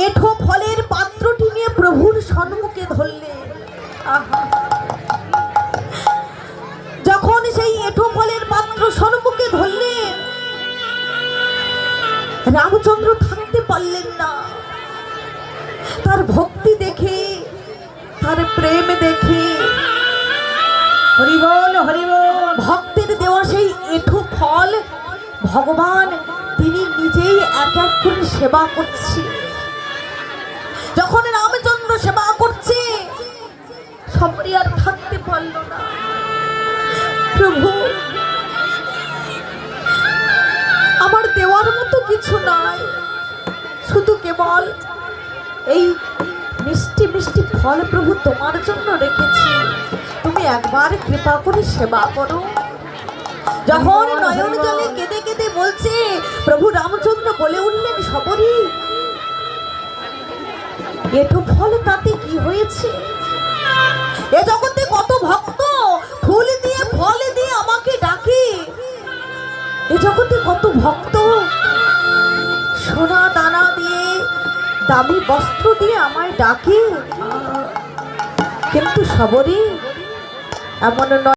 এঠো ফলের পাত্রটি নিয়ে প্রভুর সন্মুখে ধরলেন আহা। যখন সেই এঠো ফলের পাত্র সন্মুখে ধরলেন রামচন্দ্র থাকতে পারলেন না। তার ভক্তি দেখে, তার প্রেম দেখে, হরিবল হরিবল, ভক্তের দেওয়া সেই এঠো ফল ভগবান তিনি নিজেই এক এক করে সেবা করছে আমার দেওয়ার মতো কিছু নাই। শুধু কেবল এই মিষ্টি মিষ্টি ফল প্রভু তোমার জন্য রেখেছি। তুমি একবার কৃপা করে সেবা করো। যখন নয়ন জলে কেঁদে কেঁদে বলছে, প্রভু রামচন্দ্র বলে উঠলেন সবরই এটো ফল তাতে কি হয়েছে? এ জগতে কত ভক্ত, ফুল দিয়ে, ফল দিয়ে আমাকে ডাকে। এ জগতে কত ভক্ত? সোনা দানা দিয়ে দামি বস্ত্র দিয়ে আমায় ডাকে। কিন্তু সবরই এমন নয়